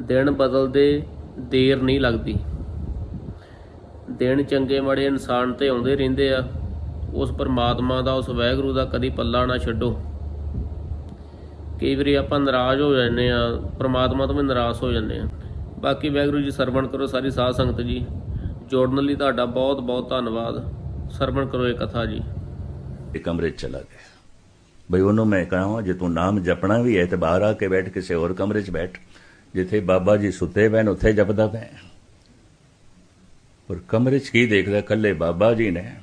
ਦਿਨ ਬਦਲਦੇ ਦੇਰ ਨਹੀਂ ਲੱਗਦੀ। ਦਿਨ ਚੰਗੇ ਮਾੜੇ ਇਨਸਾਨ ਤੇ ਆਉਂਦੇ ਰਹਿੰਦੇ ਆ। ਉਸ ਪਰਮਾਤਮਾ ਦਾ, ਉਸ ਵਾਹਿਗੁਰੂ ਦਾ ਕਦੀ ਪੱਲਾ ਨਾ ਛੱਡੋ। ਕਈ ਵਾਰੀ ਆਪਾਂ ਨਾਰਾਜ਼ ਹੋ ਜਾਂਦੇ ਆ, ਪਰਮਾਤਮਾ ਤੋਂ ਵੀ ਨਾਰਾਜ਼ ਹੋ ਜਾਂਦੇ ਆ। ਬਾਕੀ ਵਾਹਿਗੁਰੂ ਜੀ, ਸਰਵਣ ਕਰੋ ਸਾਰੀ ਸਾਧ ਸੰਗਤ ਜੀ। ਜੋੜਨ ਲਈ ਤੁਹਾਡਾ ਬਹੁਤ ਬਹੁਤ ਧੰਨਵਾਦ। ਸਰਵਣ ਕਰੋ ਇਹ ਕਥਾ ਜੀ। ਇਹ ਕਮਰੇ 'ਚ ਚਲਾ ਗਿਆ। ਬਈ ਉਹਨੂੰ ਮੈਂ ਕਹਾਂ, ਜੇ ਤੂੰ ਨਾਮ ਜਪਣਾ ਵੀ ਹੈ ਤੇ ਬਾਹਰ ਆ ਕੇ ਬੈਠ, ਕਿਸੇ ਹੋਰ ਕਮਰੇ 'ਚ ਬੈਠ। ਜਿੱਥੇ ਬਾਬਾ ਜੀ ਸੁੱਤੇ ਪੈਣ, ਉੱਥੇ ਜਪਦਾ ਪੈ ਪਰ ਕਮਰੇ 'ਚ ਕੀ ਦੇਖਦਾ? ਕੱਲੇ ਬਾਬਾ ਜੀ ਨੇ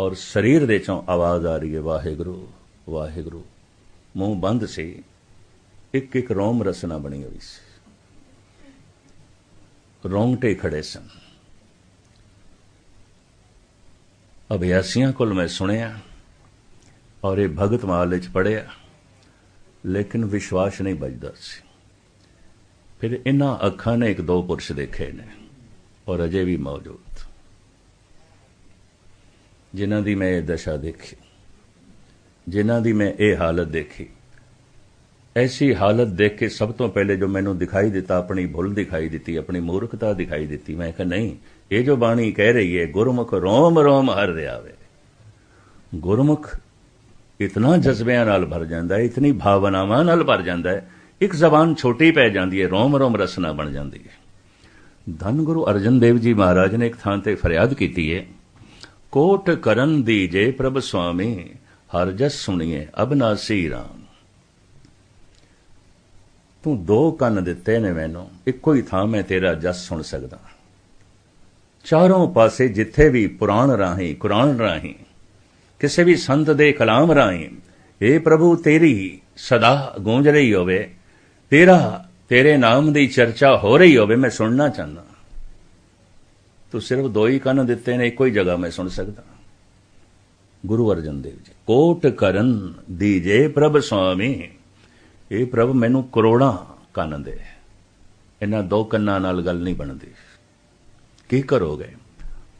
ਔਰ ਸਰੀਰ ਦੇ ਚੋਂ ਆਵਾਜ਼ ਆ ਰਹੀ ਹੈ, ਵਾਹਿਗੁਰੂ ਵਾਹਿਗੁਰੂ। ਮੂੰਹ ਬੰਦ ਸੀ। ਇੱਕ ਇੱਕ ਰੋਮ ਰਸਨਾ ਬਣੀ ਹੋਈ ਸੀ। ਰੋਂਗਟੇ ਖੜੇ ਸਨ। ਅਭਿਆਸੀਆਂ ਕੋਲ ਮੈਂ ਸੁਣਿਆ ਔਰ ਇਹ ਭਗਤ ਮਾਲ ਵਿੱਚ ਪੜਿਆ ਲੇਕਿਨ ਵਿਸ਼ਵਾਸ ਨਹੀਂ ਬਚਦਾ ਸੀ। ਫਿਰ ਇਹਨਾਂ ਅੱਖਾਂ ਨੇ ਇੱਕ ਦੋ ਪੁਰਸ਼ ਦੇਖੇ ਨੇ ਔਰ ਅਜੇ ਵੀ ਮੌਜੂਦ। ਜਿਨ੍ਹਾਂ ਦੀ ਮੈਂ ਇਹ ਦਸ਼ਾ ਦੇਖੀ, ਜਿਨ੍ਹਾਂ ਦੀ ਮੈਂ ਇਹ ਹਾਲਤ ਦੇਖੀ, ਐਸੀ ਹਾਲਤ ਦੇਖ ਕੇ ਸਭ ਤੋਂ ਪਹਿਲੇ ਜੋ ਮੈਨੂੰ ਦਿਖਾਈ ਦਿੱਤਾ, ਆਪਣੀ ਭੁੱਲ ਦਿਖਾਈ ਦਿੱਤੀ, ਆਪਣੀ ਮੂਰਖਤਾ ਦਿਖਾਈ ਦਿੱਤੀ, ਮੈਂ ਕਿਹਾ, ਨਹੀਂ, ਇਹ ਜੋ ਬਾਣੀ ਕਹਿ ਰਹੀ ਹੈ, ਗੁਰਮੁਖ ਰੋਮ ਰੋਮ ਹਰ ਰਿਹਾ ਵੇ ਗੁਰਮੁਖ ਇਤਨਾ ਜਜ਼ਬਿਆਂ ਨਾਲ ਭਰ ਜਾਂਦਾ ਹੈ, ਇਤਨੀ ਭਾਵਨਾਵਾਂ ਨਾਲ ਭਰ ਜਾਂਦਾ ਹੈ ਇੱਕ ਜ਼ਬਾਨ ਛੋਟੀ ਪੈ ਜਾਂਦੀ ਹੈ, ਰੋਮ ਰੋਮ ਰਸਨਾ ਬਣ ਜਾਂਦੀ ਹੈ। ਧੰਨ ਗੁਰੂ ਅਰਜਨ ਦੇਵ ਜੀ ਮਹਾਰਾਜ ਨੇ ਇੱਕ ਥਾਂ ਤੇ ਫਰਿਆਦ ਕੀਤੀ ਹੈ, ਕੋਟ ਕਰਨ ਦੀਜੇ ਪ੍ਰਭ ਸੁਆਮੀ, ਹਰ ਜਸ ਸੁਣੀਏ ਅਬਨਾਸੀ ਰਾਮ। ਤੂੰ ਦੋ ਕੰਨ ਦਿੱਤੇ ਨੇ ਮੈਨੂੰ, ਇੱਕੋ ਹੀ ਥਾਂ ਮੈਂ ਤੇਰਾ ਜਸ ਸੁਣ ਸਕਦਾ। ਚਾਰੋਂ ਪਾਸੇ ਜਿੱਥੇ ਵੀ ਪੁਰਾਣ ਰਾਹੀਂ, ਕੁਰਾਨ ਰਾਹੀਂ, ਕਿਸੇ ਵੀ ਸੰਤ ਦੇ ਕਲਾਮ ਰਾਹੀਂ, ਏ ਪ੍ਰਭੂ ਤੇਰੀ ਸਦਾ ਗੂੰਜ ਰਹੀ ਹੋਵੇ ਤੇਰਾ, ਤੇਰੇ ਨਾਮ ਦੀ ਚਰਚਾ ਹੋ ਰਹੀ ਹੋਵੇ, ਮੈਂ ਸੁਣਨਾ ਚਾਹੁੰਦਾ। ਤੂੰ ਸਿਰਫ ਦੋ ਹੀ ਕੰਨ ਦਿੱਤੇ ਨੇ, ਇੱਕੋ ਹੀ ਜਗ੍ਹਾ ਮੈਂ ਸੁਣ ਸਕਦਾ। ਗੁਰੂ ਅਰਜਨ ਦੇਵ ਜੀ, ਕੋਟ ਕਰਨ ਦੀਜੇ ਪ੍ਰਭ ਸੁਆਮੀ। ਇਹ ਪ੍ਰਭ ਮੈਨੂੰ ਕਰੋੜਾਂ ਕੰਨ ਦੇ। ਇਹਨਾਂ ਦੋ ਕੰਨਾਂ ਨਾਲ ਗੱਲ ਨਹੀਂ ਬਣਦੀ। ਕੀ ਕਰੋਗੇ?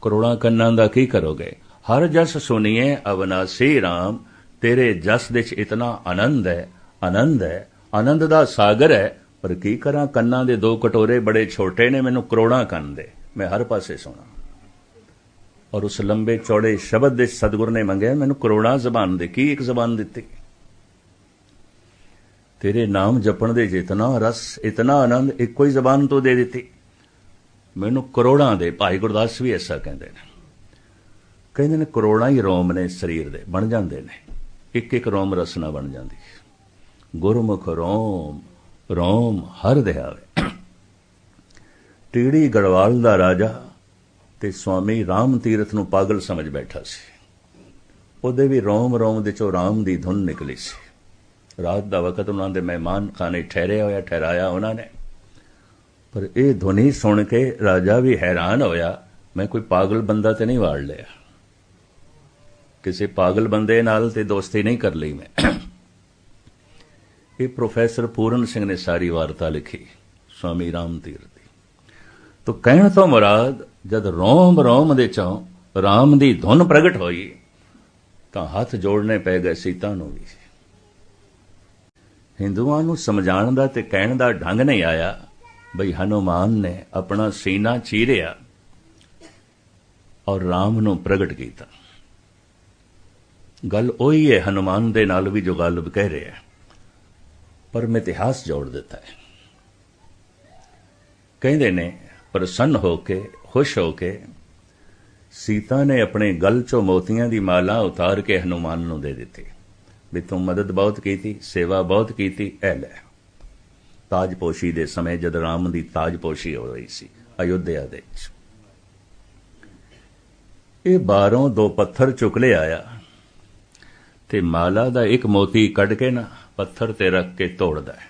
ਕਰੋੜਾਂ ਕੰਨਾਂ ਦਾ ਕੀ ਕਰੋਗੇ? ਹਰ ਜਸ ਸੁਣੀਏ ਅਵਨਾਸੀ RAM ਤੇਰੇ ਜਸ ਵਿੱਚ ਇਤਨਾ ਆਨੰਦ ਹੈ ਆਨੰਦ ਹੈ। ਆਨੰਦ ਦਾ ਸਾਗਰ ਹੈ, ਪਰ ਕੀ ਕਰਾਂ? ਕੰਨਾਂ ਦੇ ਦੋ ਕਟੋਰੇ ਬੜੇ ਛੋਟੇ ਨੇ, ਮੈਨੂੰ ਕਰੋੜਾਂ ਕੰਨ ਦੇ। ਮੈਂ ਹਰ ਪਾਸੇ ਸੁਣਾ ਔਰ ਉਸ ਲੰਬੇ ਚੌੜੇ ਸ਼ਬਦ ਦੇ ਸਤਿਗੁਰ ਨੇ ਮੰਗਿਆ, ਮੈਨੂੰ ਕਰੋੜਾਂ ਜ਼ਬਾਨ ਦੇ। ਕੀ ਇੱਕ ਜ਼ਬਾਨ ਦਿੱਤੀ? ਤੇਰੇ ਨਾਮ ਜਪਣ ਦੇ ਜਿਤਨਾ ਰਸ, ਇਤਨਾ ਆਨੰਦ, ਇੱਕੋ ਹੀ ਜ਼ਬਾਨ ਤੋਂ ਦੇ ਦਿੱਤੀ। ਮੈਨੂੰ ਕਰੋੜਾਂ ਦੇ, ਭਾਈ ਗੁਰਦਾਸ ਵੀ ਐਸਾ ਕਹਿੰਦੇ ਨੇ। ਕਹਿੰਦੇ ਨੇ ਕਰੋੜਾਂ ਹੀ ਰੋਮ ਨੇ, ਸਰੀਰ ਦੇ, ਬਣ ਜਾਂਦੇ ਨੇ। ਇੱਕ ਇੱਕ ਰੋਮ ਰਸਨਾ ਬਣ ਜਾਂਦੀ। ਹੈ। ਗੁਰਮੁਖ ਰੋਮ ਰੋਮ ਹਰ ਦਿਹਾਵੇ। ਟੀੜੀ ਗੜਵਾਲ ਦਾ ਰਾਜਾ ਤੇ ਸਵਾਮੀ ਰਾਮ ਤੀਰਥ ਨੂੰ ਪਾਗਲ ਸਮਝ ਬੈਠਾ ਸੀ। ਉਹਦੇ ਵੀ ਰੋਮ ਰੋਮ ਦੇ ਚੋਂ ਰਾਮ ਦੀ ਧੁਨ ਨਿਕਲੀ ਸੀ। ਰਾਤ ਦਾ ਵਕਤ ਉਹਨਾਂ ਦੇ ਮਹਿਮਾਨ ਖਾਨੇ ਠਹਿਰੇ ਹੋਇਆ, ਠਹਿਰਾਇਆ ਉਹਨਾਂ ਨੇ। ਪਰ ਇਹ ਧੁਨੀ ਸੁਣ ਕੇ ਰਾਜਾ ਵੀ ਹੈਰਾਨ ਹੋਇਆ, ਮੈਂ ਕੋਈ ਪਾਗਲ ਬੰਦਾ ਤੇ ਨਹੀਂ ਵਾੜ ਲਿਆ। ਕਿਸੇ ਪਾਗਲ ਬੰਦੇ ਨਾਲ ਤੇ ਦੋਸਤੀ ਨਹੀਂ ਕਰ ਲਈ ਮੈਂ। ਇਹ ਪ੍ਰੋਫੈਸਰ ਪੂਰਨ ਸਿੰਘ ਨੇ ਸਾਰੀ ਵਾਰਤਾ ਲਿਖੀ, ਸਵਾਮੀ ਰਾਮ ਤੀਰਥ ਦੀ। ਤੋ ਕਹਿਣ ਤੋਂ ਮੁਰਾਦ, ਜਦ ਰੋਮ ਰੋਮ ਦੇ ਚੋਂ ਰਾਮ ਦੀ ਧੁਨ ਪ੍ਰਗਟ ਹੋਈ, ਤਾਂ ਹੱਥ ਜੋੜਨੇ ਪੈ ਗਏ ਸੀਤਾ ਨੂੰ ਵੀ। ਹਿੰਦੂਆਂ ਨੂੰ ਸਮਝਾਉਣ ਦਾ ਤੇ ਕਹਿਣ ਦਾ ਢੰਗ ਨਹੀਂ ਆਇਆ, ਬਈ ਹਨੂਮਾਨ ਨੇ ਆਪਣਾ ਸੀਨਾ ਚੀਰਿਆ ਔਰ ਰਾਮ ਨੂੰ ਪ੍ਰਗਟ ਕੀਤਾ। ਗੱਲ ਉਹੀ ਹੈ, ਹਨੂਮਾਨ ਦੇ ਨਾਲ ਵੀ ਜੋ ਗੱਲ ਕਹਿ ਰਿਹਾ ਹੈ। ਪਰ ਇਤਿਹਾਸ ਜੋੜ ਦਿੱਤਾ ਹੈ। ਕਹਿੰਦੇ ਨੇ, ਪ੍ਰਸੰਨ ਹੋ ਕੇ, ਖੁਸ਼ ਹੋ ਕੇ, ਸੀਤਾ ਨੇ ਆਪਣੇ ਗਲ ਚੋਂ ਮੋਤੀਆਂ ਦੀ ਮਾਲਾ ਉਤਾਰ ਕੇ ਹਨੂਮਾਨ ਨੂੰ ਦੇ ਦਿੱਤੀ। ਵੀ ਤੂੰ ਮਦਦ ਬਹੁਤ ਕੀਤੀ, ਸੇਵਾ ਬਹੁਤ ਕੀਤੀ ਐ ਲੈ। ਤਾਜਪੋਸ਼ੀ ਦੇ ਸਮੇਂ ਜਦ ਰਾਮ ਦੀ ਤਾਜਪੋਸ਼ੀ ਹੋ ਰਹੀ ਸੀ, ਅਯੁੱਧਿਆ ਦੇ ਵਿੱਚ। ਇਹ ਬਾਹਰੋਂ ਦੋ ਪੱਥਰ ਚੁੱਕ ਲਿਆ ਆਇਆ ਤੇ ਮਾਲਾ ਦਾ ਇੱਕ ਮੋਤੀ ਕੱਢ ਕੇ ਨਾ ਪੱਥਰ ਤੇ ਰੱਖ ਕੇ ਤੋੜਦਾ ਹੈ,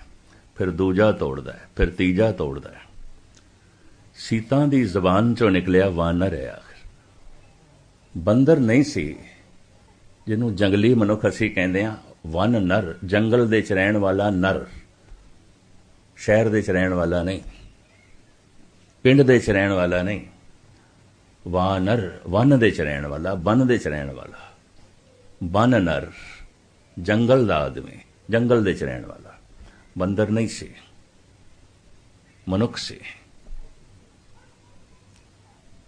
ਫਿਰ ਦੂਜਾ ਤੋੜਦਾ ਹੈ, ਫਿਰ ਤੀਜਾ ਤੋੜਦਾ ਹੈ। ਸੀਤਾ ਦੀ ਜ਼ਬਾਨ ਚੋਂ ਨਿਕਲਿਆ ਵਾਨਰ ਹੈ ਆਖਰ। ਬੰਦਰ ਨਹੀਂ ਸੀ, ਜਿਹਨੂੰ ਜੰਗਲੀ ਮਨੁੱਖ ਅਸੀਂ ਕਹਿੰਦੇ ਆ ਵਨ ਨਰ, ਜੰਗਲ ਦੇ ਚ ਰਹਿਣ ਵਾਲਾ ਨਰ। ਸ਼ਹਿਰ ਦੇ ਚ ਰਹਿਣ ਵਾਲਾ ਨਹੀਂ, ਪਿੰਡ ਦੇ ਚ ਰਹਿਣ ਵਾਲਾ ਨਹੀਂ। ਵਾਨਰ, ਵਨ ਦੇ ਚ ਰਹਿਣ ਵਾਲਾ, ਬਨ ਦੇ ਚ ਰਹਿਣ ਵਾਲਾ। ਬਨ ਨਰ, ਜੰਗਲ ਦਾ ਆਦਮੀ। ਜੰਗਲ ਦੇ ਚ ਰਹਿਣ ਵਾਲਾ। ਬੰਦਰ ਨਹੀਂ ਸੀ। ਮਨੁੱਖ ਸੀ।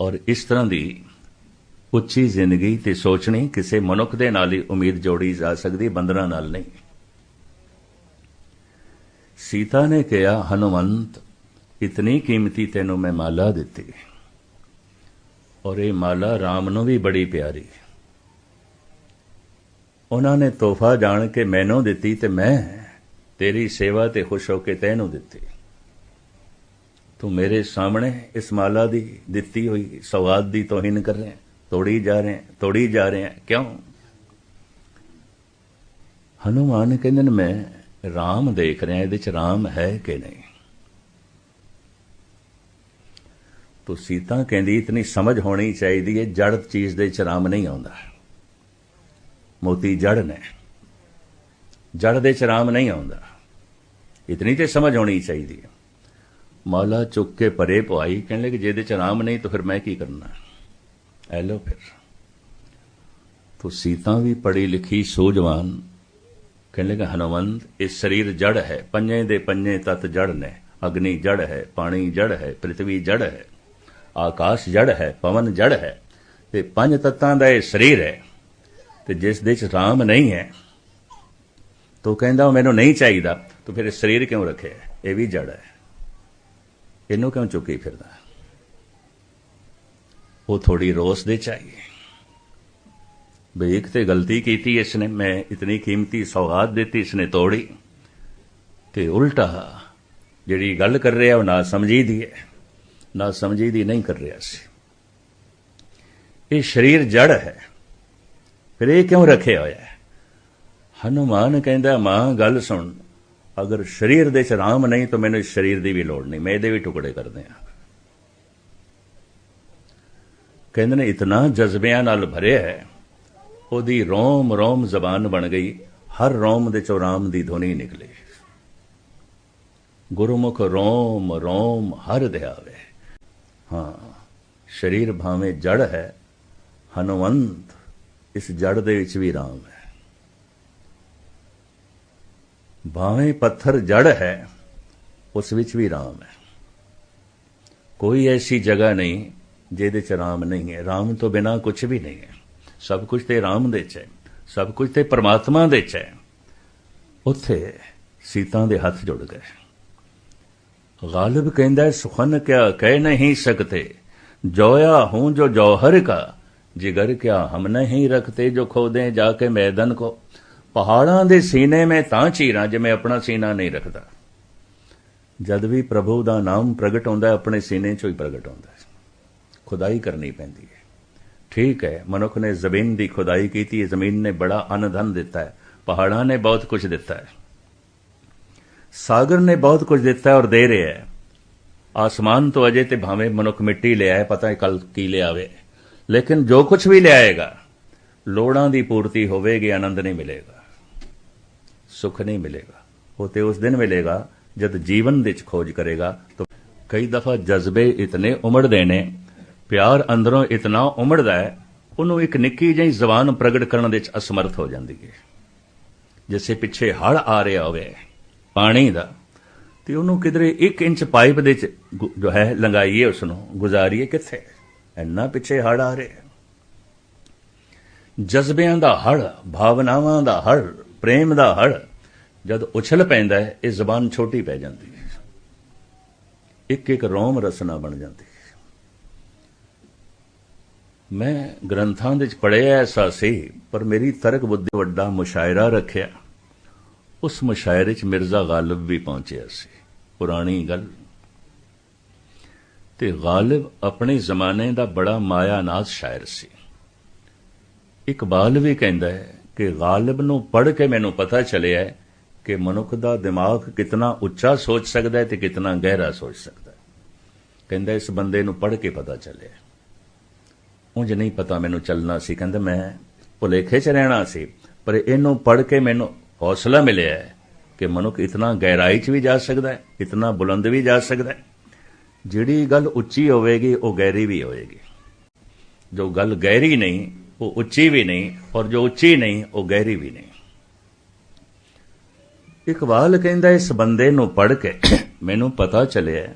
ਔਰ ਇਸ ਤਰ੍ਹਾਂ ਦੀ ਉੱਚੀ ਜ਼ਿੰਦਗੀ ਤੇ ਸੋਚਣੀ ਕਿਸੇ ਮਨੁੱਖ ਦੇ ਨਾਲ ਹੀ ਉਮੀਦ ਜੋੜੀ ਜਾ ਸਕਦੀ, ਬੰਦਰਾਂ ਨਾਲ ਨਹੀਂ। ਸੀਤਾ ਨੇ ਕਿਹਾ, ਹਨੂਮੰਤ, ਇਤਨੀ ਕੀਮਤੀ ਤੈਨੂੰ ਮੈਂ ਮਾਲਾ ਦਿੱਤੀ। ਔਰ ਇਹ ਮਾਲਾ RAM ਨੂੰ ਵੀ ਬੜੀ ਪਿਆਰੀ। ਉਹਨਾਂ ਨੇ ਤੋਹਫਾ ਜਾਣ ਕੇ ਮੈਨੂੰ ਦਿੱਤੀ ਤੇ ਮੈਂ ਤੇਰੀ ਸੇਵਾ ਤੇ ਖੁਸ਼ ਹੋ ਕੇ ਤੈਨੂੰ ਦਿੱਤੀ। ਤੂੰ ਮੇਰੇ ਸਾਹਮਣੇ ਇਸ ਮਾਲਾ ਦੀ ਦਿੱਤੀ ਹੋਈ ਸਵਾਦ ਦੀ ਤੋਹੀਨ ਕਰ ਰਿਹਾ ਤੋੜੀ ਜਾ ਰਹੇ ਤੋੜੀ ਜਾ ਰਿਹਾ ਕਿਉਂ? ਹਨੂਮਾਨ ਕਹਿੰਦੇ ਨੇ, ਮੈਂ ਰਾਮ ਦੇਖ ਰਿਹਾ, ਇਹਦੇ ਚ ਰਾਮ ਹੈ ਕਿ ਨਹੀਂ? ਤੋ ਸੀਤਾ ਕਹਿੰਦੀ, ਇਤਨੀ ਸਮਝ ਹੋਣੀ ਚਾਹੀਦੀ ਹੈ ਜੜ ਚੀਜ਼ ਦੇ ਚ ਰਾਮ ਨਹੀਂ ਆਉਂਦਾ। ਮੋਤੀ ਜੜ ਨੇ। ਜੜ ਦੇ ਚ RAM ਨਹੀਂ ਆਉਂਦਾ। ਇਤਨੀ ਤੇ ਸਮਝ ਆਉਣੀ ਚਾਹੀਦੀ ਹੈ। ਮੌਲਾ ਚੁੱਕ ਕੇ ਪਰੇ ਪਵਾਈ ਕਹਿਣ ਲੱਗੇ ਜਿਹਦੇ ਚ ਆਰਾਮ ਨਹੀਂ, ਤਾਂ ਫਿਰ ਮੈਂ ਕੀ ਕਰਨਾ? ਐ ਲੋ ਫਿਰ। ਤੋ ਸੀਤਾ ਵੀ ਪੜੀ ਲਿਖੀ ਸੂਝਵਾਨ। ਕਹਿਣ ਲੱਗਾ, ਹਨੂਮੰਤ, ਇਹ ਸਰੀਰ ਜੜ ਹੈ। ਪੰਜੇ ਦੇ ਪੰਜੇ ਤਤ ਜੜ ਨੇ। ਅਗਨੀ ਜੜ ਹੈ, ਪਾਣੀ ਜੜ ਹੈ ਪ੍ਰithvi ਜੜ ਹੈ। ਆਕਾਸ਼ ਜੜ ਹੈ, ਪਵਨ ਜੜ ਹੈ। ਤੇ ਪੰਜ ਤੱਤਾਂ ਦਾ ਇਹ ਸਰੀਰ ਹੈ। ਤੇ ਜਿਸ ਦੇ ਚ ਰਾਮ ਨਹੀਂ ਹੈ, ਤੋ ਕਹਿੰਦਾ ਉਹ ਮੈਨੂੰ ਨਹੀਂ ਚਾਹੀਦਾ, ਤੂੰ ਫਿਰ ਇਹ ਸਰੀਰ ਕਿਉਂ ਰੱਖਿਆ? ਇਹ ਵੀ ਜੜ ਹੈ। ਇਹਨੂੰ ਕਿਉਂ ਚੁੱਕੀ ਫਿਰਦਾ? ਉਹ ਥੋੜੀ ਰੋਸ ਦੇ ਚਾਹੀਏ ਬਈ ਇੱਕ ਤੇ ਗਲਤੀ ਕੀਤੀ ਇਸਨੇ, ਮੈਂ ਇਤਨੀ ਕੀਮਤੀ ਸੌਗਾਤ ਦਿੱਤੀ, ਇਸਨੇ ਤੋੜੀ। ਤੇ ਉਲਟਾ, ਜਿਹੜੀ ਗੱਲ ਕਰ ਰਿਹਾ, ਉਹ ਨਾ ਸਮਝੀ ਦੀ ਹੈ, ਨਾ ਸਮਝੀ ਦੀ ਨਹੀਂ ਕਰ ਰਿਹਾ ਸੀ। ਇਹ ਸਰੀਰ ਜੜ ਹੈ। ਫਿਰ ਇਹ ਕਿਉਂ ਰੱਖਿਆ ਹੋਇਆ ਹੈ? ਹਨੂਮਾਨ ਕਹਿੰਦਾ, ਮਾਂ, ਗੱਲ ਸੁਣ। ਅਗਰ ਸਰੀਰ ਦੇ ਚ ਰਾਮ ਨਹੀਂ, ਤਾਂ ਮੈਨੂੰ ਇਸ ਸਰੀਰ ਦੀ ਵੀ ਲੋੜ ਨਹੀਂ। ਮੈਂ ਇਹਦੇ ਵੀ ਟੁਕੜੇ ਕਰਦੇ ਆ ਕਹਿੰਦੇ ਨੇ, ਇਤਨਾ ਜਜ਼ਬਿਆਂ ਨਾਲ ਭਰਿਆ ਹੈ। ਉਹਦੀ ਰੋਮ ਰੋਮ ਜ਼ਬਾਨ ਬਣ ਗਈ। ਹਰ ਰੋਮ ਦੇ ਚੋਂ ਰਾਮ ਦੀ ਧੁਨੀ ਨਿਕਲੀ। ਗੁਰਮੁਖ ਰੋਮ ਰੋਮ, ਹਰ ਧਿਆਵੇ ਹਾਂ, ਸਰੀਰ ਭਾਵੇਂ ਜੜ ਹੈ, ਹਨੂਮੰਤ ਇਸ ਜੜ ਦੇ ਵਿੱਚ ਵੀ ਰਾਮ ਹੈ। ਭਾਵੇਂ ਪੱਥਰ ਜੜ ਹੈ, ਉਸ ਵਿੱਚ ਵੀ ਰਾਮ ਹੈ। ਕੋਈ ਐਸੀ ਜਗ੍ਹਾ ਨਹੀਂ ਜਿਹਦੇ ਚ ਰਾਮ ਨਹੀਂ ਹੈ। ਰਾਮ ਤੋਂ ਬਿਨਾ ਕੁਝ ਵੀ ਨਹੀਂ ਹੈ। ਸਭ ਕੁਝ ਤੇ ਰਾਮ ਦੇ ਚ ਹੈ। ਸਭ ਕੁਝ ਤੇ ਪਰਮਾਤਮਾ ਦੇ ਚ ਹੈ। ਉੱਥੇ ਸੀਤਾ ਦੇ ਹੱਥ ਜੁੜ ਗਏ। ਗਾਲਿਬ ਕਹਿੰਦਾ ਸੁਖਨ ਕਿਆ ਕਹਿ ਨਹੀਂ ਸਕਤੇ ਜੋਇਆ ਹੂੰ ਜੋ ਜौहर का जिगर क्या हम नहीं रखते जो खोदे जाके मैदान को ਪਹਾੜਾਂ ਦੇ ਸੀਨੇ ਮੈਂ ਤਾਂ ਚੀਰਾਂ ਜਿਵੇਂ ਆਪਣਾ ਸੀਨਾ ਨਹੀਂ ਰੱਖਦਾ ਜਦ ਵੀ ਪ੍ਰਭੂ ਦਾ ਨਾਮ ਪ੍ਰਗਟ ਹੁੰਦਾ ਹੈ, ਆਪਣੇ ਸੀਨੇ 'ਚੋਂ ਹੀ ਪ੍ਰਗਟ ਹੁੰਦਾ ਹੈ ਖੁਦਾਈ ਕਰਨੀ ਪੈਂਦੀ ਹੈ ਠੀਕ ਹੈ ਮਨੁੱਖ ਨੇ ਜ਼ਮੀਨ ਦੀ ਖੁਦਾਈ ਕੀਤੀ ਹੈ ਜ਼ਮੀਨ ਨੇ ਬੜਾ ਅਨਧਨ ਦਿੱਤਾ ਹੈ ਪਹਾੜਾਂ ਨੇ ਬਹੁਤ ਕੁਝ ਦਿੱਤਾ ਹੈ ਸਾਗਰ ਨੇ ਬਹੁਤ ਕੁਝ ਦਿੱਤਾ ਹੈ ਔਰ ਦੇ ਰਿਹਾ ਹੈ ਆਸਮਾਨ ਤੋਂ ਅਜੇ ਤੇ ਭਾਵੇਂ ਮਨੁੱਖ ਮਿੱਟੀ ਲਿਆਏ ਪਤਾ ਹੈ ਕੱਲ ਕੀ ਲਿਆਵੇ ਲੇਕਿਨ ਜੋ ਕੁਝ ਵੀ ਲਿਆਏਗਾ, ਲੋੜਾਂ ਦੀ ਪੂਰਤੀ ਹੋਵੇਗੀ, ਆਨੰਦ ਨਹੀਂ ਮਿਲੇਗਾ, ਸੁਖ ਨਹੀਂ ਮਿਲੇਗਾ। ਉਹ ਤੇ ਉਸ ਦਿਨ ਮਿਲੇਗਾ ਜਦ ਜੀਵਨ ਵਿੱਚ ਖੋਜ ਕਰੇਗਾ। ਤਾਂ ਕਈ ਦਫਾ ਜਜ਼ਬੇ ਇਤਨੇ ਉਮੜਦੇ ਨੇ, ਪਿਆਰ ਅੰਦਰੋਂ ਇਤਨਾ ਉਮੜਦਾ ਹੈ, ਉਹਨੂੰ ਇੱਕ ਨਿੱਕੀ ਜਿਹੀ ਜ਼ਬਾਨ ਪ੍ਰਗਟ ਕਰਨ ਵਿੱਚ ਅਸਮਰਥ ਹੋ ਜਾਂਦੀ ਹੈ। ਜਿਵੇਂ ਪਿੱਛੇ ਹੜ ਆ ਰਿਹਾ ਹੋਵੇ, ਪਾਣੀ ਦਾ, ਤੇ ਉਹਨੂੰ ਕਿਧਰੇ 1 ਇੰਚ ਪਾਈਪ ਦੇ ਚ ਜੋ ਹੈ ਲੰਗਾਈਏ ਉਸ ਨੂੰ ਗੁਜ਼ਾਰੀਏ ਕਿੱਥੇ? ਇੰਨਾ ਪਿੱਛੇ ਹੜ ਆ ਰਿਹਾ ਜਜ਼ਬਿਆਂ ਦਾ ਹੜ, ਭਾਵਨਾਵਾਂ ਦਾ ਹੜ, ਪ੍ਰੇਮ ਦਾ ਹੜ, ਜਦ ਉਛਲ ਪੈਂਦਾ ਹੈ, ਇਹ ਜ਼ਬਾਨ ਛੋਟੀ ਪੈ ਜਾਂਦੀ ਹੈ। ਇੱਕ ਇੱਕ ਰੋਮ ਰਸਨਾ ਬਣ ਜਾਂਦੀ ਹੈ। ਮੈਂ ਗ੍ਰੰਥਾਂ ਦੇ ਵਿੱਚ ਪੜ੍ਹਿਆ ਐਸਾ ਸੀ, ਪਰ ਮੇਰੀ ਤਰਕ ਬੁੱਧੀ ਵੱਡਾ ਮੁਸ਼ਾਇਰਾ ਰੱਖਿਆ। ਉਸ ਮੁਸ਼ਾਇਰੇ 'ਚ ਮਿਰਜ਼ਾ ਗਾਲਿਬ ਵੀ ਪਹੁੰਚਿਆ ਸੀ। ਪੁਰਾਣੀ ਗੱਲ ਤੇ ਗਾਲਿਬ ਆਪਣੇ ਜ਼ਮਾਨੇ ਦਾ ਬੜਾ ਮਾਇਆਨਾਜ਼ ਸ਼ਾਇਰ ਸੀ। ਇਕਬਾਲ ਵੀ ਕਹਿੰਦਾ ਹੈ ਕਿ ਗਾਲਿਬ ਨੂੰ ਪੜ੍ਹ ਕੇ ਮੈਨੂੰ ਪਤਾ ਚੱਲਿਆ ਕਿ ਮਨੁੱਖ ਦਾ ਦਿਮਾਗ ਕਿਤਨਾ ਉੱਚਾ ਸੋਚ ਸਕਦਾ ਹੈ ਤੇ ਕਿਤਨਾ ਗਹਿਰਾ ਸੋਚ ਸਕਦਾ ਹੈ। ਕਹਿੰਦਾ ਇਸ ਬੰਦੇ ਨੂੰ ਪੜ੍ਹ ਕੇ ਪਤਾ ਚੱਲਿਆ ਉਂਝ ਨਹੀਂ ਪਤਾ ਮੈਨੂੰ ਚੱਲਣਾ ਸੀ। ਕਹਿੰਦਾ ਮੈਂ ਭੁਲੇਖੇ 'ਚ ਰਹਿਣਾ ਸੀ, ਪਰ ਇਹਨੂੰ ਪੜ੍ਹ ਕੇ ਮੈਨੂੰ ਹੌਸਲਾ ਮਿਲਿਆ ਕਿ ਮਨੁੱਖ ਇਤਨਾ ਗਹਿਰਾਈ 'ਚ ਵੀ ਜਾ ਸਕਦਾ ਹੈ, ਇਤਨਾ ਬੁਲੰਦ ਵੀ ਜਾ ਸਕਦਾ ਹੈ। ਜਿਹੜੀ ਗੱਲ ਉੱਚੀ ਹੋਵੇਗੀ, ਉਹ ਗਹਿਰੀ ਵੀ ਹੋਵੇਗੀ। ਜੋ ਗੱਲ ਗਹਿਰੀ ਨਹੀਂ, ਉਹ ਉੱਚੀ ਵੀ ਨਹੀਂ, ਔਰ ਜੋ ਉੱਚੀ ਨਹੀਂ, ਉਹ ਗਹਿਰੀ ਵੀ ਨਹੀਂ। ਇਕਬਾਲ ਕਹਿੰਦਾ, ਇਸ ਬੰਦੇ ਨੂੰ ਪੜ੍ਹ ਕੇ ਮੈਨੂੰ ਪਤਾ ਚੱਲਿਆ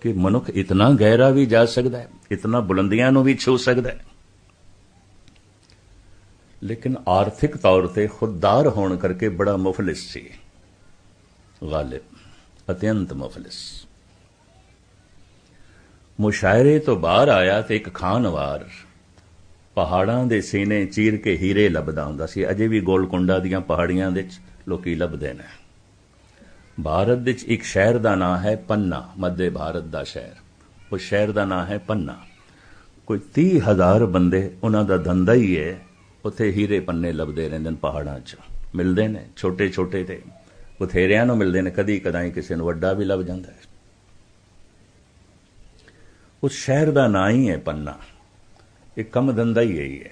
ਕਿ ਮਨੁੱਖ ਇਤਨਾ ਗਹਿਰਾ ਵੀ ਜਾ ਸਕਦਾ ਹੈ, ਇਤਨਾ ਬੁਲੰਦੀਆਂ ਨੂੰ ਵੀ ਛੂ ਸਕਦਾ ਹੈ। ਲੇਕਿਨ ਆਰਥਿਕ ਤੌਰ ਤੇ ਖੁਦਦਾਰ ਹੋਣ ਕਰਕੇ ਬੜਾ ਮੁਫਲਿਸ ਸੀ। ਗਾਲਿਬ, ਅਤਿਅੰਤ ਮੁਫਲਿਸ। ਮੁਸ਼ਾਇਰੇ ਤੋਂ ਬਾਹਰ ਆਇਆ ਤੇ ਇੱਕ ਖਾਨਵਾਰ ਪਹਾੜਾਂ ਦੇ ਸੀਨੇ ਚੀਰ ਕੇ ਹੀਰੇ ਲੱਭਦਾ ਹੁੰਦਾ ਸੀ। ਅਜੇ ਵੀ ਗੋਲਕੁੰਡਾ ਦੀਆਂ ਪਹਾੜੀਆਂ ਵਿੱਚ ਲੋਕੀ ਲੱਭਦੇ ਨੇ। ਭਾਰਤ ਵਿੱਚ ਇੱਕ ਸ਼ਹਿਰ ਦਾ ਨਾਮ ਹੈ ਪੰਨਾ, ਮੱਧ ਭਾਰਤ ਦਾ ਸ਼ਹਿਰ। ਉਹ ਸ਼ਹਿਰ ਦਾ ਨਾਮ ਹੈ ਪੰਨਾ। ਕੋਈ 30000 ਬੰਦੇ ਉਹਨਾਂ ਦਾ ਧੰਦਾ ਹੀ ਹੈ, ਉੱਥੇ ਹੀਰੇ ਪੰਨੇ ਲੱਭਦੇ ਰਹਿੰਦੇ ਨੇ ਪਹਾੜਾਂ 'ਚ। ਮਿਲਦੇ ਨੇ ਛੋਟੇ ਛੋਟੇ ਤੇ ਬਥੇਰਿਆਂ ਨੂੰ ਮਿਲਦੇ ਨੇ ਕਦੀ ਕਦਾਈ ਕਿਸੇ ਨੂੰ ਵੱਡਾ ਵੀ ਲੱਭ ਜਾਂਦਾ ਹੈ। ਉਸ ਸ਼ਹਿਰ ਦਾ ਨਾਂ ਹੀ ਹੈ ਪੰਨਾ। ਇਹ ਕੰਮ ਦੰਦਾ ਹੀ ਹੈ। ਇਹ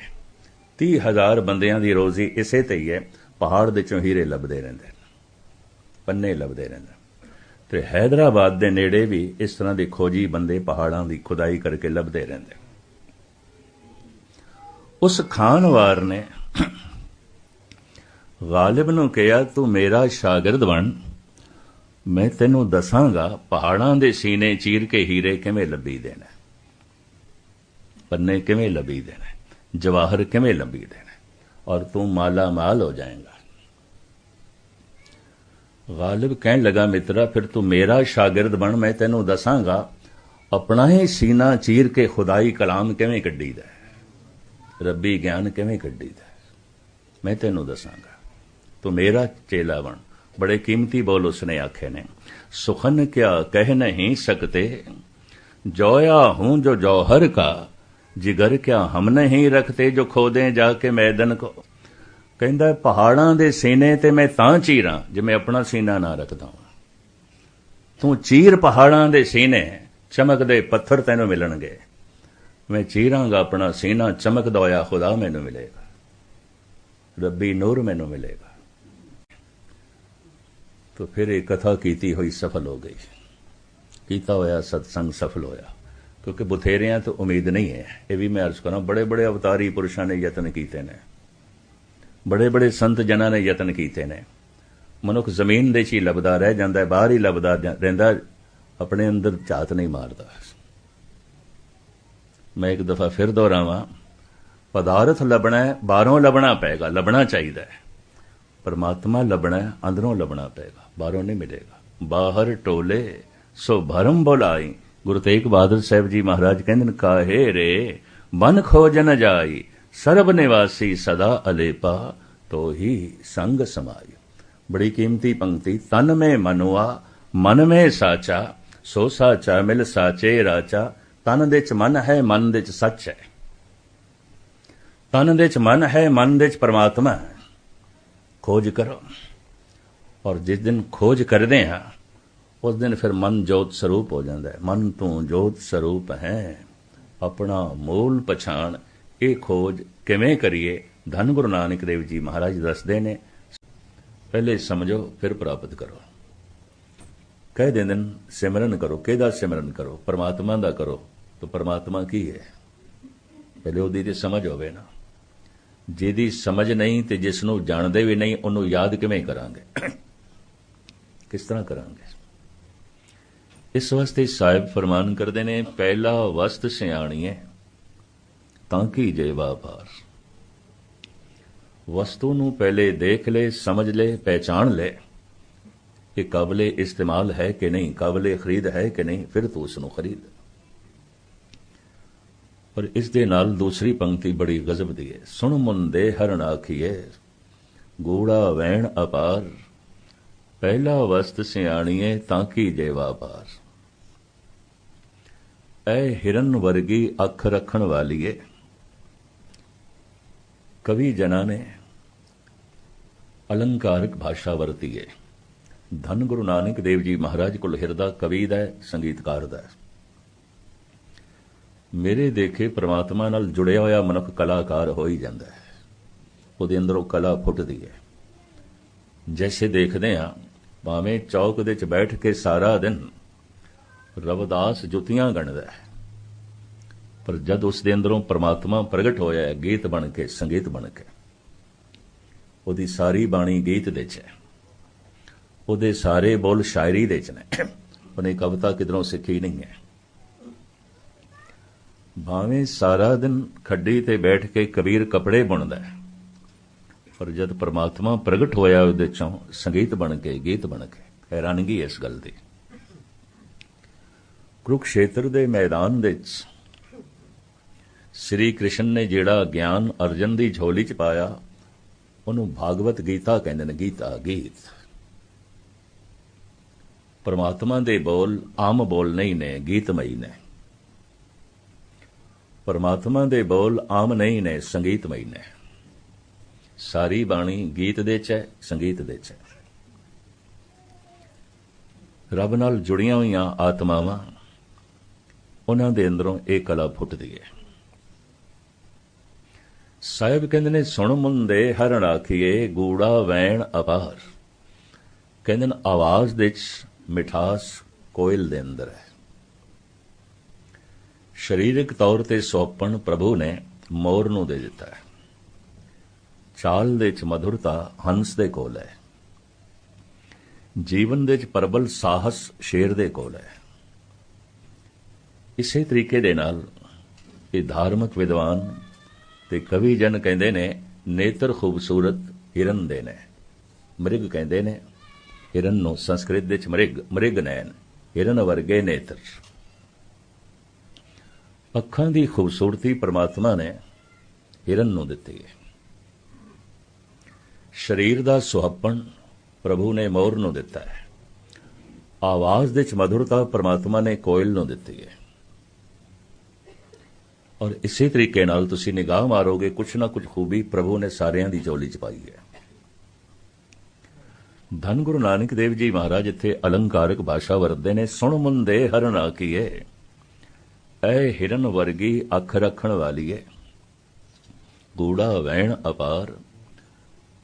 30000 ਬੰਦਿਆਂ ਦੀ ਰੋਜ਼ੀ ਇਸੇ ਤੇ ਹੀ ਹੈ। ਪਹਾੜ ਦੇ ਚੋਂ ਹੀਰੇ ਲੱਭਦੇ ਰਹਿੰਦੇ ਪੰਨੇ ਲੱਭਦੇ ਰਹਿੰਦੇ ਤੇ ਹైదరాబాద్ ਦੇ ਨੇੜੇ ਵੀ ਇਸ ਤਰ੍ਹਾਂ ਦੇ ਖੋਜੀ ਬੰਦੇ ਪਹਾੜਾਂ ਦੀ ਖੁਦਾਈ ਕਰਕੇ ਲੱਭਦੇ ਰਹਿੰਦੇ ਉਸ ਖਾਨਵਾਰ ਨੇ ਗਾਲਿਬ ਨੂੰ ਕਿਹਾ, ਤੂੰ ਮੇਰਾ ਸ਼ਾਗਿਰਦ ਬਣ। ਮੈਂ ਤੈਨੂੰ ਦੱਸਾਂਗਾ, ਪਹਾੜਾਂ ਦੇ ਸੀਨੇ ਚੀਰ ਕੇ ਹੀਰੇ ਕਿਵੇਂ ਲੱਭੀਦੇ ਨੇ ਪੰਨੇ ਕਿਵੇਂ ਲੱਭੀ ਦੇਣਾ। ਜਵਾਹਰ ਕਿਵੇਂ ਲੱਭੀ ਦੇਣਾ। ਔਰ ਤੂੰ ਮਾਲਾ ਮਾਲ ਹੋ ਜਾਏਗਾ। ਗਾਲਿਬ ਕਹਿਣ ਲਗਾ, ਮਿੱਤਰਾ, ਫਿਰ ਤੂੰ ਮੇਰਾ ਸ਼ਾਗਿਰਦ ਬਣ, ਮੈਂ ਤੈਨੂੰ ਦੱਸਾਂਗਾ, ਆਪਣਾ ਹੀ ਸੀਨਾ ਚੀਰ ਕੇ ਖੁਦਾਈ ਕਲਾਮ ਕਿਵੇਂ ਕੱਢੀਦਾ ਹੈ। ਰੱਬੀ ਗਿਆਨ ਕਿਵੇਂ ਕੱਢੀਦਾ ਹੈ। ਮੈਂ ਤੈਨੂੰ ਦੱਸਾਂਗਾ, ਤੂੰ ਮੇਰਾ ਚੇਲਾ ਬਣ। ਬੜੇ ਕੀਮਤੀ ਬੋਲ ਉਸਨੇ ਆਖੇ ਨੇ। ਸੁਖਨ ਕਿਆ ਕਹਿ ਨਹੀਂ ਸਕਤੇ? ਜੋਇਆ ਹੂੰ ਜੋ ਜੌਹਰ ਕਾ, ਜਿਗਰ ਕਿਆ ਹਮ ਨਹੀਂ ਰਖਤੇ ਜੋ ਖੋਦੇ ਜਾ ਕੇ ਮੈਦਨ ਕੋ? ਕਹਿੰਦਾ, ਪਹਾੜਾਂ ਦੇ ਸੀਨੇ ਤੇ ਮੈਂ ਤਾਂ ਚੀਰਾਂ ਜਿਵੇਂ ਆਪਣਾ ਸੀਨਾ ਨਾ ਰੱਖਦਾ ਤੂੰ ਚੀਰ ਪਹਾੜਾਂ ਦੇ ਸੀਨੇ, ਚਮਕਦੇ ਪੱਥਰ ਤੈਨੂੰ ਮਿਲਣਗੇ। ਮੈਂ ਚੀਰਾਂਗਾ ਆਪਣਾ ਸੀਨਾ, ਚਮਕਦਾ ਹੋਇਆ ਖੁਦਾ ਮੈਨੂੰ ਮਿਲੇਗਾ। ਰੱਬੀ ਨੂਰ ਮੈਨੂੰ ਮਿਲੇਗਾ। ਤਾਂ ਫਿਰ ਇਹ ਕਥਾ ਕੀਤੀ ਹੋਈ ਸਫਲ ਹੋ ਗਈ। ਕੀਤਾ ਹੋਇਆ ਸਤਸੰਗ ਸਫਲ ਹੋਇਆ। ਕਿਉਂਕਿ ਬੁਥੇਰਿਆਂ ਤੋਂ ਉਮੀਦ ਨਹੀਂ ਹੈ। ਇਹ ਵੀ ਮੈਂ ਅਰਜ਼ ਕਰਾਂ ਬੜੇ ਬੜੇ ਅਵਤਾਰੀ ਪੁਰਸ਼ਾਂ ਨੇ ਯਤਨ ਕੀਤੇ ਨੇ। ਬੜੇ ਬੜੇ ਸੰਤ ਜਨਾਂ ਨੇ ਯਤਨ ਕੀਤੇ ਨੇ। ਮਨੁੱਖ ਜ਼ਮੀਨ ਦੇ ਹੀ ਲੱਭਦਾ ਰਹਿ ਜਾਂਦਾ, ਬਾਹਰ ਹੀ ਲੱਭਦਾ ਰਹਿੰਦਾ, ਆਪਣੇ ਅੰਦਰ ਝਾਤ ਨਹੀਂ ਮਾਰਦਾ। ਮੈਂ ਇੱਕ ਦਫਾ ਫਿਰ ਦੁਹਰਾਵਾਂ, ਪਦਾਰਥ ਲੱਭਣਾ ਹੈ, ਬਾਹਰੋਂ ਲੱਭਣਾ ਪਏਗਾ, ਲੱਭਣਾ ਚਾਹੀਦਾ ਹੈ। ਪਰਮਾਤਮਾ ਲੱਭਣਾ ਹੈ, ਅੰਦਰੋਂ ਲੱਭਣਾ ਪਏਗਾ। ਬਾਹਰੋਂ ਨਹੀਂ ਮਿਲੇਗਾ। ਬਾਹਰ ਟੋਲੇ, ਸੋ ਭਰਮ ਬੁਲਾਈ। ਗੁਰੂ ਤੇਗ ਬਹਾਦਰ ਸਾਹਿਬ ਜੀ ਮਹਾਰਾਜ ਕਹਿੰਦੇ ਨੇ, ਕਾਹੇ ਰੇ, ਮਨ ਖੋਜਨ ਜਾਈ, ਸਰਬ ਨਿਵਾਸੀ ਸਦਾ ਅਲੇਪਾ ਤੋ ਹੀ ਸੰਗ ਸਮਾਈ। ਬੜੀ ਕੀਮਤੀ ਪੰਕਤੀ, ਤਨ ਮੇ ਮਨੁਆ, ਮਨ ਮੇ ਸਾਚਾ, ਸੋ ਸਾਚਾ ਮਿਲ ਸਾਚੇ ਰਾਚਾ, ਤਨ ਦੇ ਚ ਮਨ ਹੈ, ਮਨ ਦੇ ਚ ਸੱਚ ਹੈ। ਤਨ ਦੇ ਚ ਮਨ ਹੈ, ਮਨ ਦੇ ਚ ਪਰਮਾਤਮਾ ਹੈ। ਖੋਜ ਕਰੋ। ਔਰ ਜਿਸ ਦਿਨ ਖੋਜ ਕਰਦੇ ਹਾਂ, ਉਸ ਦਿਨ ਫਿਰ ਮਨ ਜੋਤ ਸਰੂਪ ਹੋ ਜਾਂਦਾ ਹੈ। ਮਨ ਤੋਂ ਜੋਤ ਸਰੂਪ ਹੈ। ਆਪਣਾ ਮੂਲ ਪਛਾਣ, ਇਹ ਖੋਜ ਕਿਵੇਂ ਕਰੀਏ? ਧੰਨ ਗੁਰੂ ਨਾਨਕ ਦੇਵ ਜੀ ਮਹਾਰਾਜ ਦੱਸਦੇ ਨੇ। ਪਹਿਲੇ ਸਮਝੋ, ਫਿਰ ਪ੍ਰਾਪਤ ਕਰੋ। ਕਹਿ ਦਿੰਦੇ ਨੇ, ਸਿਮਰਨ ਕਰੋ। ਕਿਹਦਾ ਸਿਮਰਨ ਕਰੋ? ਪਰਮਾਤਮਾ ਦਾ ਕਰੋ। ਤਾਂ ਪਰਮਾਤਮਾ ਕੀ ਹੈ? ਪਹਿਲੇ ਉਹਦੀ ਤੇ ਸਮਝ ਹੋਵੇ ਨਾ। ਜਿਹਦੀ ਸਮਝ ਨਹੀਂ ਤੇ ਜਿਸ ਨੂੰ ਜਾਣਦੇ ਵੀ ਨਹੀਂ, ਉਹਨੂੰ ਯਾਦ ਕਿਵੇਂ ਕਰਾਂਗੇ? ਕਿਸ ਤਰ੍ਹਾਂ ਕਰਾਂਗੇ? ਇਸ ਵਾਸਤੇ ਸਾਹਿਬ ਫਰਮਾਨ ਕਰਦੇ ਨੇ, ਪਹਿਲਾ ਵਸਤ ਸਿਆਣੀਏ, ਤਾਂ ਕੀ ਜੇ ਵਾਪਾਰ? ਵਸਤੂ ਨੂੰ ਪਹਿਲੇ ਦੇਖ ਲੈ, ਸਮਝ ਲੈ, ਪਹਿਚਾਣ ਲੈ। ਕਿ ਕਾਬਲੇ ਇਸਤੇਮਾਲ ਹੈ ਕਿ ਨਹੀਂ? ਕਾਬਲੇ ਖਰੀਦ ਹੈ ਕਿ ਨਹੀਂ? ਫਿਰ ਤੂੰ ਉਸ ਨੂੰ ਖਰੀਦ। ਪਰ ਇਸ ਦੇ ਨਾਲ ਦੂਸਰੀ ਪੰਕਤੀ ਬੜੀ ਗਜ਼ਬ ਦੀ ਹੈ। ਸੁਣ ਮੁੰਦੇ ਹਰਣ ਆਖੀਏ ਗੋੜਾ ਵੈਣ ਅਪਾਰ। ਪਹਿਲਾ ਵਸਤ ਸਿਆਣੀਏ ਤਾਂ ਕੀ ਜੇ ਵਾਪਾਰ ਐ ਹਿਰਨ ਵਰਗੀ ਅੱਖ ਰੱਖਣ ਵਾਲੀਏ। ਕਵੀ ਜਨਾਂ ਨੇ ਅਲੰਕਾਰਿਕ ਭਾਸ਼ਾ ਵਰਤੀ ਹੈ ਧੰਨ ਗੁਰੂ ਨਾਨਕ ਦੇਵ ਜੀ ਮਹਾਰਾਜ ਕੋਲ ਹਿਰਦਾ ਕਵੀ ਦਾ ਸੰਗੀਤਕਾਰ ਦਾ ਮੇਰੇ ਦੇਖੇ ਪ੍ਰਮਾਤਮਾ ਨਾਲ ਜੁੜਿਆ ਹੋਇਆ ਮਨੁੱਖ ਕਲਾਕਾਰ ਹੋ ਹੀ ਜਾਂਦਾ ਹੈ। ਉਹਦੇ ਅੰਦਰੋਂ ਕਲਾ ਫੁੱਟਦੀ ਹੈ। ਜੈਸੇ ਦੇਖਦੇ ਹਾਂ ਭਾਵੇਂ ਚੌਕ ਦੇ ਵਿੱਚ ਬੈਠ ਕੇ ਸਾਰਾ ਦਿਨ ਰਵਦਾਸ ਜੁੱਤੀਆਂ ਗਣਦਾ ਹੈ। ਪਰ ਜਦ ਉਸ ਦੇ ਅੰਦਰੋਂ ਪ੍ਰਮਾਤਮਾ ਪ੍ਰਗਟ ਹੋਇਆ ਹੈ, ਗੀਤ ਬਣ ਕੇ, ਸੰਗੀਤ ਬਣ ਕੇ, ਉਹਦੀ ਸਾਰੀ ਬਾਣੀ ਗੀਤ ਦੇ ਚ ਹੈ। ਉਹਦੇ ਸਾਰੇ ਬੋਲ ਸ਼ਾਇਰੀ ਦੇ ਚ ਨੇ। ਉਹਨੇ ਕਵਿਤਾ ਕਿਧਰੋਂ ਸਿੱਖੀ ਨਹੀਂ ਹੈ। ਭਾਵੇਂ ਸਾਰਾ ਦਿਨ ਖੱਡੀ ਤੇ ਬੈਠ ਕੇ ਕਬੀਰ ਕੱਪੜੇ ਬੁਣਦਾ ਹੈ ਪਰ ਜਦ ਪ੍ਰਮਾਤਮਾ ਪ੍ਰਗਟ ਹੋਇਆ ਉਹਦੇ ਚੋਂ ਸੰਗੀਤ ਬਣ ਕੇ, ਗੀਤ ਬਣ ਕੇ, ਹੈਰਾਨਗੀ ਇਸ ਗੱਲ ਦੀ। ਕੁਰੂਕਸ਼ੇਤਰ ਦੇ ਮੈਦਾਨ ਵਿੱਚ ਸ੍ਰੀ ਕ੍ਰਿਸ਼ਨ ਨੇ ਜਿਹੜਾ ਗਿਆਨ ਅਰਜਨ ਦੀ ਝੋਲੀ 'ਚ ਪਾਇਆ, ਉਹਨੂੰ ਭਾਗਵਤ ਗੀਤਾ ਕਹਿੰਦੇ ਨੇ, ਗੀਤਾ, ਗੀਤ। ਪਰਮਾਤਮਾ ਦੇ ਬੋਲ ਆਮ ਬੋਲ ਨਹੀਂ ਨੇ, ਗੀਤਮਈ ਨੇ। ਪਰਮਾਤਮਾ ਦੇ ਬੋਲ ਆਮ ਨਹੀਂ ਨੇ, ਸੰਗੀਤਮਈ ਨੇ। ਸਾਰੀ ਬਾਣੀ ਗੀਤ ਦੇ ਚ ਹੈ, ਸੰਗੀਤ ਦੇ ਚ ਹੈ। ਰੱਬ ਨਾਲ ਜੁੜੀਆਂ ਹੋਈਆਂ ਆਤਮਾਵਾਂ, ਉਹਨਾਂ ਦੇ ਅੰਦਰੋਂ ਇਹ ਕਲਾ ਫੁੱਟਦੀ ਹੈ। ਸਾਹਿਬ ਕਹਿੰਦੇ ਨੇ, ਸੁਣ ਮੁੰਦੇ ਹਰਣ ਆਖੀਏ, ਗੂੜਾ ਵੈਣ ਅਪਾਰ। ਕਹਿੰਦੇ ਨੇ, ਆਵਾਜ਼ ਦੇ ਚ ਮਿਠਾਸ ਕੋਇਲ ਦੇ ਅੰਦਰ ਹੈ। ਸਰੀਰਕ ਤੌਰ ਤੇ ਸੌਪਣ ਪ੍ਰਭੂ ਨੇ ਮੋਰ ਨੂੰ ਦੇ ਦਿੱਤਾ ਹੈ। ਚਾਲ ਦੇ ਵਿੱਚ ਮਧੁਰਤਾ ਹੰਸ ਦੇ ਕੋਲ ਹੈ। ਜੀਵਨ ਦੇ ਵਿੱਚ ਪ੍ਰਬਲ ਸਾਹਸ ਸ਼ੇਰ ਦੇ ਕੋਲ ਹੈ। ਇਸੇ ਤਰੀਕੇ ਦੇ ਨਾਲ ਇਹ ਧਾਰਮਿਕ ਵਿਦਵਾਨ ਤੇ ਕਵੀ ਜਨ ਕਹਿੰਦੇ ਨੇ, ਨੇਤਰ ਖੂਬਸੂਰਤ ਹਿਰਨ ਦੇ ਨੇ। ਮ੍ਰਿਗ ਕਹਿੰਦੇ ਨੇ, ਹਿਰਨ ਨੂੰ ਸੰਸਕ੍ਰਿਤ ਵਿੱਚ ਮ੍ਰਿਗ ਮ੍ਰਿਗ ਨੈਣ, ਹਿਰਨ ਵਰਗੇ ਨੇਤਰ। ਅੱਖਾਂ ਦੀ ਖੂਬਸੂਰਤੀ ਪ੍ਰਮਾਤਮਾ ਨੇ ਹਿਰਨ ਨੂੰ ਦਿੱਤੀ ਹੈ। ਸਰੀਰ ਦਾ ਸੁਹੱਪਣ ਪ੍ਰਭੂ ਨੇ ਮੋਰ ਨੂੰ ਦਿੱਤਾ ਹੈ। ਆਵਾਜ਼ ਦੇ ਚ ਮధుਰਤਾ ਪਰਮਾਤਮਾ ਨੇ ਕੋਇਲ ਨੂੰ ਦਿੱਤੀ ਹੈ। ਔਰ ਇਸੇ ਤਰੀਕੇ ਨਾਲ ਤੁਸੀਂ ਨਿਗਾਹ ਮਾਰੋਗੇ, ਕੁਛ ਨਾ ਕੁਛ ਖੂਬੀ ਪ੍ਰਭੂ ਨੇ ਸਾਰਿਆਂ ਦੀ ਝੋਲੀ ਚ ਪਾਈ ਹੈ। ਧੰਨ ਗੁਰੂ ਨਾਨਕ ਦੇਵ ਜੀ ਮਹਾਰਾਜ, ਇੱਥੇ ਅਲੰਕਾਰਕ ਭਾਸ਼ਾ ਵਰਤਦੇ ਨੇ। ਸੁਣ ਮੁੰਦੇ ਹਰਨ ਆਕੀਏ ਐ ਹਿਰਨ ਵਰਗੀ ਅੱਖ ਰੱਖਣ ਵਾਲੀਏ। ਗੂੜਾ ਵੈਣ ਅਪਾਰ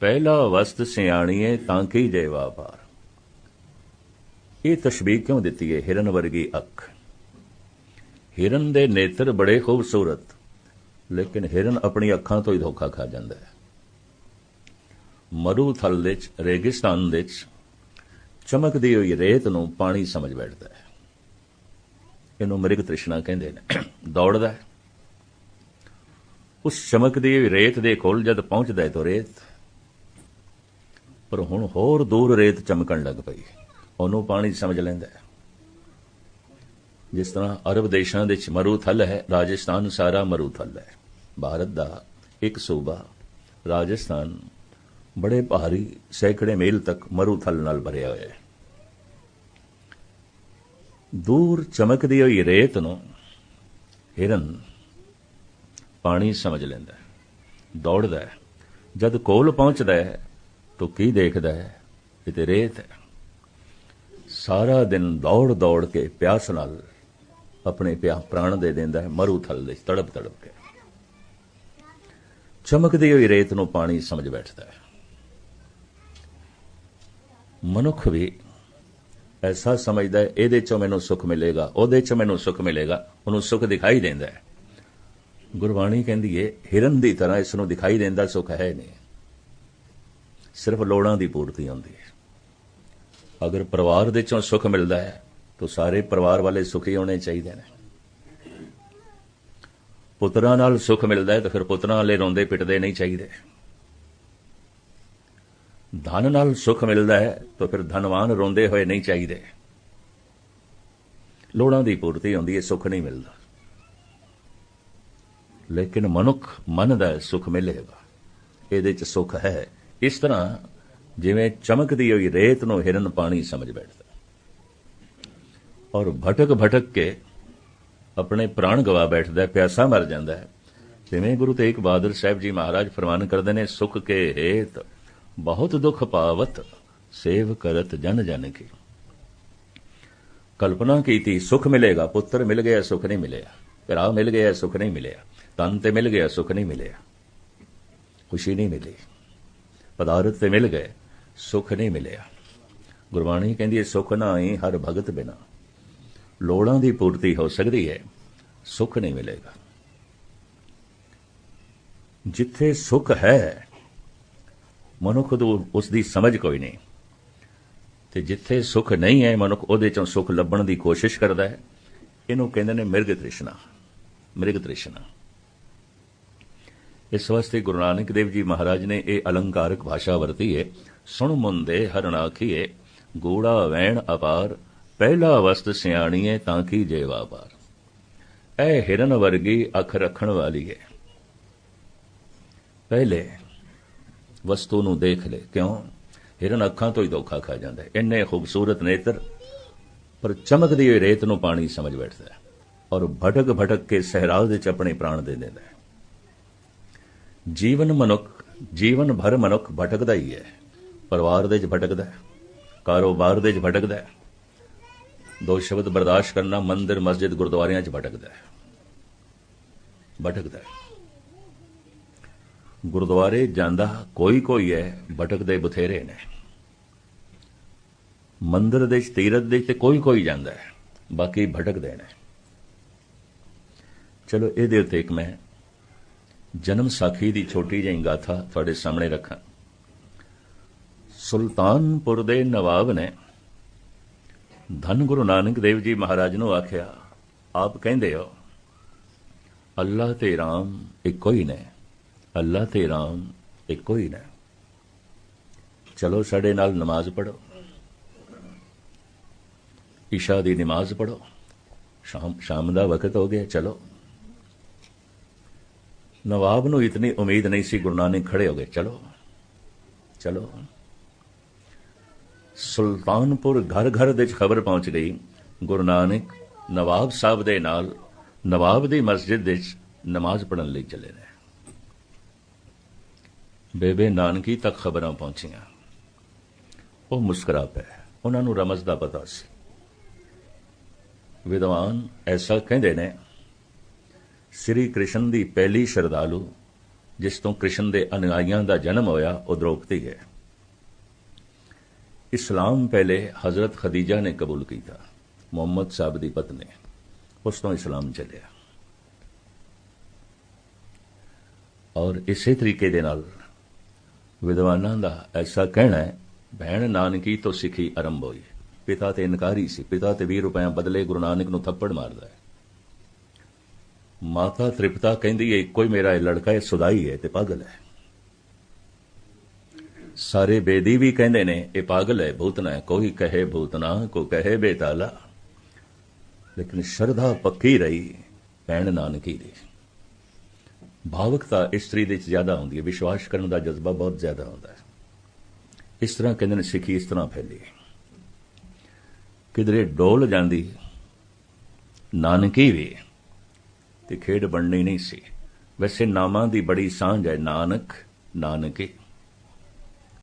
ਪਹਿਲਾ ਵਸਤ ਸਿਆਣੀਏ ਤਾਂ ਕੀ ਜੇ ਵਾਪਾਰ? ਇਹ ਤਸ਼ਬੀਹ ਕਿਉਂ ਦਿੱਤੀ ਹੈ ਹਿਰਨ ਵਰਗੀ ਅੱਖ? ਹਿਰਨ ਦੇ ਨੇਤਰ ਬੜੇ ਖੂਬਸੂਰਤ, ਲੇਕਿਨ ਹਿਰਨ ਆਪਣੀ ਅੱਖਾਂ ਤੋਂ ਹੀ ਧੋਖਾ ਖਾ ਜਾਂਦਾ ਹੈ। ਮਰੂਥਲ ਥਲ ਰੇਗਿਸਤਾਨ ਵਿੱਚ ਚਮਕਦੀ ਹੋਈ ਰੇਤ ਨੂੰ ਪਾਣੀ ਸਮਝ ਬੈਠਦਾ ਹੈ। ਇਹਨੂੰ ਮ੍ਰਿਗ ਤ੍ਰਿਸ਼ਨਾ ਕਹਿੰਦੇ ਨੇ। ਦੌੜਦਾ ਹੈ। ਉਸ ਚਮਕਦੀ ਹੋਈ ਰੇਤ ਦੇ ਕੋਲ ਜਦ ਪਹੁੰਚਦਾ ਹੈ ਤਾਂ ਰੇਤ ਪਰ ਹੁਣ ਹੋਰ ਦੂਰ ਰੇਤ ਚਮਕਣ ਲੱਗ ਪਈ ਉਹਨੂੰ ਪਾਣੀ ਸਮਝ ਲੈਂਦਾ ਹੈ। ਜਿਸ ਤਰ੍ਹਾਂ ਅਰਬ ਦੇਸ਼ਾਂ ਦੇ ਵਿੱਚ ਮਰੂਥਲ ਹੈ, ਰਾਜਸਥਾਨ ਸਾਰਾ ਮਰੂਥਲ ਹੈ। ਭਾਰਤ ਦਾ ਇੱਕ ਸੂਬਾ, ਰਾਜਸਥਾਨ ਬੜੇ ਭਾਰੀ ਸੈਂਕੜੇ ਮੀਲ ਤੱਕ ਮਰੂਥਲ ਨਾਲ ਭਰਿਆ ਹੋਇਆ ਹੈ। ਦੂਰ ਚਮਕਦੀ ਹੋਈ ਰੇਤ ਨੂੰ ਹਿਰਨ ਪਾਣੀ ਸਮਝ ਲੈਂਦਾ ਦੌੜਦਾ ਹੈ। ਜਦ ਕੋਲ ਪਹੁੰਚਦਾ ਹੈ ਤੂੰ ਕੀ ਦੇਖਦਾ ਹੈ? ਇਹ ਤੇ ਰੇਤ ਹੈ। ਸਾਰਾ ਦਿਨ ਦੌੜ ਦੌੜ ਕੇ ਪਿਆਸ ਨਾਲ ਆਪਣੇ ਪਿਆ ਪ੍ਰਾਣ ਦੇ ਦਿੰਦਾ ਹੈ ਮਰੂਥਲ ਦੇ ਤੜਪ ਤੜਪ ਕੇ। ਚਮਕਦੀ ਹੋਈ ਰੇਤ ਨੂੰ ਪਾਣੀ ਸਮਝ ਬੈਠਦਾ ਹੈ। ਮਨੁੱਖ ਵੀ ਐਸਾ ਸਮਝਦਾ ਹੈ, ਇਹਦੇ ਚੋਂ ਮੈਨੂੰ ਸੁੱਖ ਮਿਲੇਗਾ, ਉਹਦੇ ਚੋਂ ਮੈਨੂੰ ਸੁੱਖ ਮਿਲੇਗਾ, ਉਹਨੂੰ ਸੁੱਖ ਦਿਖਾਈ ਦਿੰਦਾ ਹੈ। ਗੁਰਬਾਣੀ ਕਹਿੰਦੀ ਹੈ ਹਿਰਨ ਦੀ ਤਰ੍ਹਾਂ ਇਸ ਨੂੰ ਦਿਖਾਈ ਦਿੰਦਾ ਸੁੱਖ ਹੈ ਨਹੀਂ। ਸਿਰਫ ਲੋੜਾਂ ਦੀ ਪੂਰਤੀ ਹੁੰਦੀ ਹੈ। ਅਗਰ ਪਰਿਵਾਰ ਦੇ ਚੋਂ ਸੁੱਖ ਮਿਲਦਾ ਹੈ, ਤਾਂ ਸਾਰੇ ਪਰਿਵਾਰ ਵਾਲੇ ਸੁਖੀ ਹੋਣੇ ਚਾਹੀਦੇ ਨੇ। ਪੁੱਤਰਾਂ ਨਾਲ ਸੁੱਖ ਮਿਲਦਾ ਹੈ, ਤਾਂ ਫਿਰ ਪੁੱਤਰਾਂ ਵਾਲੇ ਰੋਂਦੇ ਪਿੱਟਦੇ ਨਹੀਂ ਚਾਹੀਦੇ। ਧਨ ਨਾਲ ਸੁੱਖ ਮਿਲਦਾ ਹੈ, ਤਾਂ ਫਿਰ ਧਨਵਾਨ ਰੋਂਦੇ ਹੋਏ ਨਹੀਂ ਚਾਹੀਦੇ। ਲੋੜਾਂ ਦੀ ਪੂਰਤੀ ਹੁੰਦੀ ਹੈ, ਸੁੱਖ ਨਹੀਂ ਮਿਲਦਾ। ਲੇਕਿਨ ਮਨੁੱਖ ਮਨ ਦਾ ਸੁੱਖ ਮਿਲੇਗਾ। ਇਹਦੇ ਚ ਸੁੱਖ ਹੈ। ਇਸ ਤਰ੍ਹਾਂ ਜਿਵੇਂ ਚਮਕਦੀ ਹੋਈ ਰੇਤ ਨੂੰ ਹਿਰਨ ਪਾਣੀ ਸਮਝ ਬੈਠਦਾ ਔਰ ਭਟਕ ਭਟਕ ਕੇ ਆਪਣੇ ਪ੍ਰਾਣ ਗਵਾ ਬੈਠਦਾ ਪਿਆਸਾ ਮਰ ਜਾਂਦਾ ਹੈ। ਜਿਵੇਂ ਗੁਰੂ ਤੇਗ ਬਹਾਦਰ ਸਾਹਿਬ ਜੀ ਮਹਾਰਾਜ ਫਰਮਾਨ ਕਰਦੇ ਨੇ, ਸੁਖ ਕੇ ਹੇਤ, ਬਹੁਤ ਦੁਖ ਪਾਵਤ, ਸੇਵ ਕਰਤ ਜਨ ਜਨ ਕੀ। ਕਲਪਨਾ ਕੀਤੀ, ਸੁਖ ਮਿਲੇਗਾ, ਪੁੱਤਰ ਮਿਲ ਗਿਆ, ਸੁਖ ਨਹੀਂ ਮਿਲਿਆ। ਭਰਾ ਮਿਲ ਗਿਆ, ਸੁਖ ਨਹੀਂ ਮਿਲਿਆ। ਤਨ ਤੇ ਮਿਲ ਗਿਆ, ਸੁਖ ਨਹੀਂ ਮਿਲਿਆ। ਖੁਸ਼ੀ ਨਹੀਂ ਮਿਲੀ। ਪਦਾਰਥ ਤੇ ਮਿਲ ਗਏ, ਸੁਖ ਨਹੀਂ ਮਿਲਿਆ। ਗੁਰਬਾਣੀ ਕਹਿੰਦੀ ਹੈ, ਸੁਖ ਨਾ ਹੀ ਹਰ ਭਗਤ ਬਿਨਾ। ਲੋੜਾਂ ਦੀ ਪੂਰਤੀ ਹੋ ਸਕਦੀ ਹੈ, ਸੁਖ ਨਹੀਂ ਮਿਲੇਗਾ। ਜਿੱਥੇ ਸੁਖ ਹੈ, ਮਨੁੱਖ ਨੂੰ ਉਸ ਦੀ ਸਮਝ ਕੋਈ ਨਹੀਂ। ਤੇ ਜਿੱਥੇ ਸੁਖ ਨਹੀਂ ਹੈ, ਮਨੁੱਖ ਉਹਦੇ ਚੋਂ ਸੁਖ ਲੱਭਣ ਦੀ ਕੋਸ਼ਿਸ਼ ਕਰਦਾ ਹੈ। ਇਹਨੂੰ ਕਹਿੰਦੇ ਨੇ ਮਿਰਗ ਤ੍ਰਿਸ਼ਨਾ ਮਿਰਗ ਤ੍ਰਿਸ਼ਨਾ। ਇਸ ਵਾਸਤੇ ਗੁਰੂ ਨਾਨਕ ਦੇਵ ਜੀ ਮਹਾਰਾਜ ਨੇ ਇਹ ਅਲੰਕਾਰਕ ਭਾਸ਼ਾ ਵਰਤੀ ਹੈ ਸੁਣ ਮੁੰਦੇ ਹਰਣਾਖੀਏ ਗੋੜਾ ਵੈਣ ਅਪਾਰ, ਪਹਿਲਾ ਵਸਤ ਸਿਆਣੀਏ ਤਾਂ ਕੀ ਜੇਵਾ ਪਾਰ ਐ ਹਿਰਨ ਵਰਗੀ ਅੱਖ ਰੱਖਣ ਵਾਲੀ ਹੈ ਪਹਿਲੇ ਵਸਤੂ ਨੂੰ ਦੇਖ ਲੈ, ਕਿਉਂ? ਹਿਰਨ ਅੱਖਾਂ ਤੋਂ ਹੀ ਧੋਖਾ ਖਾ ਜਾਂਦਾ ਹੈ ਇੰਨੇ ਖੂਬਸੂਰਤ ਨੇਤਰ, ਪਰ ਚਮਕਦੀ ਹੋਈ ਰੇਤ ਨੂੰ ਪਾਣੀ ਸਮਝ ਬੈਠਦਾ ਹੈ ਔਰ ਭਟਕ ਭਟਕ ਕੇ ਸਹਿਰਾ ਦੇ ਚ ਆਪਣੇ ਪ੍ਰਾਣ ਦੇ ਦਿੰਦਾ ਹੈ ਜੀਵਨ ਮਨੁੱਖ, ਜੀਵਨ ਭਰ ਮਨੁੱਖ ਭਟਕਦਾ ਹੀ ਹੈ। ਪਰਿਵਾਰ ਦੇ ਚ ਭਟਕਦਾ ਹੈ, ਕਾਰੋਬਾਰ ਦੇ ਚ ਭਟਕਦਾ ਹੈ, ਦੋ ਸ਼ਬਦ ਬਰਦਾਸ਼ਤ ਕਰਨਾ ਮੰਦਿਰ, ਮਸਜਿਦ, ਗੁਰਦੁਆਰਿਆਂ ਚ ਭਟਕਦਾ ਹੈ। ਭਟਕਦਾ ਹੈ। ਗੁਰਦੁਆਰੇ ਜਾਂਦਾ ਕੋਈ ਕੋਈ ਹੈ, ਭਟਕਦੇ ਬਥੇਰੇ ਨੇ। ਮੰਦਰ ਦੇ ਚ ਦੇ ਤੇ ਕੋਈ ਕੋਈ ਜਾਂਦਾ ਹੈ, ਬਾਕੀ ਭਟਕਦੇ ਨੇ। ਚਲੋ, ਇਹਦੇ ਉੱਤੇ ਇੱਕ ਮੈਂ ਜਨਮ ਸਾਖੀ ਦੀ ਛੋਟੀ ਜਿਹੀ ਗਾਥਾ ਤੁਹਾਡੇ ਸਾਹਮਣੇ ਰੱਖਾਂ। ਸੁਲਤਾਨਪੁਰ ਦੇ ਨਵਾਬ ਨੇ ਧੰਨ ਗੁਰੂ ਨਾਨਕ ਦੇਵ ਜੀ ਮਹਾਰਾਜ ਨੂੰ ਆਖਿਆ, ਆਪ ਕਹਿੰਦੇ ਹੋ, ਅੱਲਾ ਤੇ ਰਾਮ ਇੱਕੋ ਹੀ ਨੇ, ਅੱਲਾ ਤੇ ਰਾਮ ਇੱਕੋ ਹੀ ਨੇ। ਚਲੋ ਸਾਡੇ ਨਾਲ ਨਮਾਜ਼ ਪੜੋ ਇਸ਼ਾ ਦੀ ਨਮਾਜ਼ ਪੜੋ ਸ਼ਾਮ ਸ਼ਾਮ ਦਾ ਵਕਤ ਹੋ ਗਿਆ, ਚਲੋ। ਨਵਾਬ ਨੂੰ ਇਤਨੀ ਉਮੀਦ ਨਹੀਂ ਸੀ ਗੁਰੂ ਨਾਨਕ ਖੜੇ ਹੋ ਗਏ ਚਲੋ ਚਲੋ ਸੁਲਤਾਨਪੁਰ ਘਰ ਘਰ ਦੇ ਖਬਰ ਪਹੁੰਚ ਗਈ ਗੁਰੂ ਨਾਨਕ ਨਵਾਬ ਸਾਹਿਬ ਦੇ ਨਾਲ ਨਵਾਬ ਦੀ ਮਸਜਿਦ ਵਿੱਚ ਨਮਾਜ਼ ਪੜ੍ਹਨ ਲਈ ਚਲੇ ਨੇ ਬੇਬੇ ਨਾਨਕੀ ਤੱਕ ਖਬਰਾਂ ਪਹੁੰਚੀਆਂ ਉਹ ਮੁਸਕਰਾ ਪਏ ਉਹਨਾਂ ਨੂੰ ਰਮਜ਼ ਦਾ ਪਤਾ ਸੀ ਵਿਦਵਾਨ ਐਸਾ ਕਹਿੰਦੇ ਨੇ ਸ੍ਰੀ ਕ੍ਰਿਸ਼ਨ ਦੀ ਪਹਿਲੀ ਸ਼ਰਧਾਲੂ, ਜਿਸ ਤੋਂ ਕ੍ਰਿਸ਼ਨ ਦੇ ਅਨੁਯਾਈਆਂ ਦਾ ਜਨਮ ਹੋਇਆ, ਉਹ ਦ੍ਰੋਪਦੀ ਹੈ। ਇਸਲਾਮ ਪਹਿਲੇ ਹਜ਼ਰਤ ਖਦੀਜਾ ਨੇ ਕਬੂਲ ਕੀਤਾ। ਮੁਹੰਮਦ ਸਾਹਿਬ ਦੀ ਪਤਨੀ, ਉਸ ਤੋਂ ਇਸਲਾਮ ਚੱਲਿਆ। ਔਰ ਇਸੇ ਤਰੀਕੇ ਦੇ ਨਾਲ ਵਿਦਵਾਨਾਂ ਦਾ ਐਸਾ ਕਹਿਣਾ ਹੈ, ਭੈਣ ਨਾਨਕੀ ਤੋਂ ਸਿੱਖੀ ਆਰੰਭ ਹੋਈ। ਪਿਤਾ ਤੇ ਇਨਕਾਰੀ ਸੀ। ਪਿਤਾ ਤੇ 20 ਰੁਪਏ ਬਦਲੇ ਗੁਰੂ ਨਾਨਕ ਨੂੰ ਥੱਪੜ ਮਾਰਦਾ ਹੈ। ਮਾਤਾ ਤ੍ਰਿਪਤਾ ਕਹਿੰਦੀ ਹੈ, ਇੱਕੋ ਹੀ ਮੇਰਾ ਇਹ ਲੜਕਾ ਹੈ, ਸੁਦਾਈ ਹੈ ਤੇ ਪਾਗਲ ਹੈ। ਸਾਰੇ ਬੇਦੀ ਵੀ ਕਹਿੰਦੇ ਨੇ, ਇਹ ਪਾਗਲ ਹੈ ਭੂਤਨਾ ਹੈ ਕੋਈ ਕਹੇ ਭੂਤਨਾ ਕੋ ਕਹੇ ਬੇਤਾਲਾ। ਲੇਕਿਨ ਸ਼ਰਧਾ ਪੱਕੀ ਰਹੀ, ਭੈਣ ਨਾਨਕੀ ਦੀ। ਭਾਵਕਤਾ ਇਸਤਰੀ ਦੇ ਵਿੱਚ ਜ਼ਿਆਦਾ ਹੁੰਦੀ ਹੈ, ਵਿਸ਼ਵਾਸ ਕਰਨ ਦਾ ਜਜ਼ਬਾ ਬਹੁਤ ਜ਼ਿਆਦਾ ਹੁੰਦਾ ਹੈ। ਇਸ ਤਰ੍ਹਾਂ ਕਹਿੰਦੇ ਨੇ, ਸਿੱਖੀ ਇਸ ਤਰ੍ਹਾਂ ਫੈਲੀ ਕਿਧਰੇ ਡੋਲ ਜਾਂਦੀ, ਨਾਨਕੀ ਵੀ। ਤੇ ਖੇਡ ਬਣਨੀ ਨਹੀਂ ਸੀ। ਵੈਸੇ ਨਾਮਾਂ ਦੀ ਬੜੀ ਸਾਂਝ ਹੈ ਨਾਨਕ ਨਾਨਕੇ।